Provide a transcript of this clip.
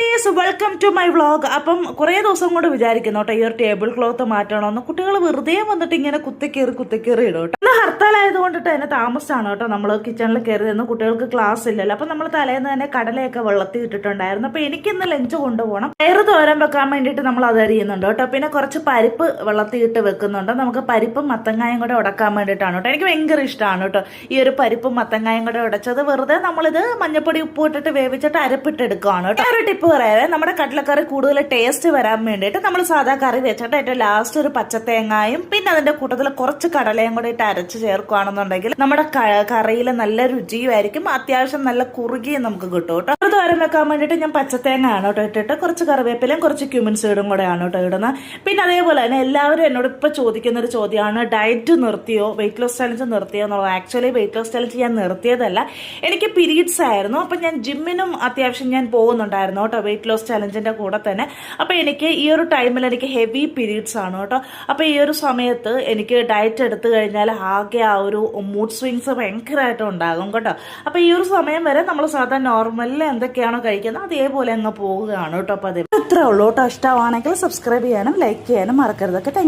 ನೋಡಿ കുട്ടീസ് welcome to my vlog അപ്പം കുറേ ദിവസം കൊണ്ട് വിചാരിക്കുന്നു കേട്ടോ ഈ ഒരു ടേബിൾ ക്ലോത്ത് മാറ്റണമെന്ന്. കുട്ടികൾ വെറുതെ വന്നിട്ട് ഇങ്ങനെ കുത്തിക്കേറി കുത്തിക്കേറി ഇടും കേട്ടോ ഇന്ന് ഹർത്താലായത് കൊണ്ടിട്ട് തന്നെ താമസിച്ചാണ് കേട്ടോ നമ്മൾ കിച്ചണിൽ കയറി നിന്ന് കുട്ടികൾക്ക് ക്ലാസ് ഇല്ലല്ലോ. അപ്പം നമ്മൾ തലേന്ന് തന്നെ കടലയൊക്കെ വെള്ളത്തിൽ ഇട്ടിട്ടുണ്ടായിരുന്നു. അപ്പം എനിക്കിന്ന് ലഞ്ച് കൊണ്ടുപോകണം. പയറ് തോരൻ വെക്കാൻ വേണ്ടിയിട്ട് നമ്മൾ അത് അരിയുന്നുണ്ട് കേട്ടോ പിന്നെ കുറച്ച് പരിപ്പ് വെള്ളത്തിൽ ഇട്ട് വെക്കുന്നുണ്ട്. നമുക്ക് പരിപ്പും മത്തങ്ങായും കൂടെ ഉടക്കാൻ വേണ്ടിയിട്ടാണ് കേട്ടോ എനിക്ക് ഭയങ്കര ഇഷ്ടമാണ് കേട്ടോ ഈ ഒരു പരിപ്പും മത്തങ്ങായും കൂടെ ഉടച്ചത്. വെറുതെ നമ്മളിത് മഞ്ഞപ്പൊടി ഉപ്പ് ഇട്ടിട്ട് വേവിച്ചിട്ട് അരപ്പിട്ടെടുക്കുകയാണ് കേട്ടോ ഒരു ടിപ്പ് പറയാവേ നമ്മുടെ കടലക്കറി കൂടുതൽ ടേസ്റ്റ് വരാൻ വേണ്ടിയിട്ട് നമ്മൾ സാധാ കറി വെച്ചിട്ട് ഏറ്റവും ലാസ്റ്റ് ഒരു പച്ചത്തേങ്ങായും പിന്നെ അതിന്റെ കൂട്ടത്തിൽ കുറച്ച് കടലയും കൂടി ഇട്ട് അരച്ച് ചേർക്കുകയാണെന്നുണ്ടെങ്കിൽ നമ്മുടെ കറിയിൽ നല്ല രുചിയുമായിരിക്കും അത്യാവശ്യം നല്ല കുറുകിയും നമുക്ക് കിട്ടും കേട്ടോ. തോരൻ വെക്കാൻ വേണ്ടിയിട്ട് ഞാൻ പച്ചത്തേങ്ങയാണ് കേട്ടോ ഇട്ടിട്ട് കുറച്ച് കറിവേപ്പിലയും കുറച്ച് ക്യൂമിൻ സീഡും കൂടെയാണ് കേട്ടോ ഇടുന്നത്. പിന്നെ അതേപോലെ തന്നെ എല്ലാവരും എന്നോട് ഇപ്പോൾ ചോദിക്കുന്ന ഒരു ചോദ്യമാണ് ഡയറ്റ് നിർത്തിയോ? വെയിറ്റ് ലോസ് ചലഞ്ച് നിർത്തിയോ എന്നുള്ളത്. ആക്ച്വലി വെയിറ്റ് ലോസ് ചലഞ്ച് ഞാൻ നിർത്തിയതല്ല. എനിക്ക് പീരീഡ്സ് ആയിരുന്നു. അപ്പം ഞാൻ ജിമ്മിനും അത്യാവശ്യം ഞാൻ പോകുന്നുണ്ടായിരുന്നു കേട്ടോ വെയിറ്റ് ലോസ് ചലഞ്ചിന്റെ കൂടെ തന്നെ. അപ്പോൾ എനിക്ക് ഈ ഒരു ടൈമിൽ എനിക്ക് ഹെവി പീരീഡ്സ് ആണ് കേട്ടോ. അപ്പോൾ ഈ ഒരു സമയത്ത് എനിക്ക് ഡയറ്റ് എടുത്തു കഴിഞ്ഞാൽ ആകെ ആ ഒരു മൂഡ് സ്വിങ്സ് ഭയങ്കരമായിട്ട് ഉണ്ടാകും കേട്ടോ. അപ്പോൾ ഈ ഒരു സമയം വരെ നമ്മൾ സാധാരണ നോർമലിൽ എന്തൊക്കെയാണോ കഴിക്കുന്നത് അതേപോലെ അങ്ങ് പോവുകയാണ് കേട്ടോ അപ്പൊ അതേ ഇത്രേ ഉള്ളൂ കേട്ടോ. ഇഷ്ടമാണെങ്കിൽ സബ്സ്ക്രൈബ് ചെയ്യാനും ലൈക്ക് ചെയ്യാനും മറക്കരുതൊക്കെ താങ്ക്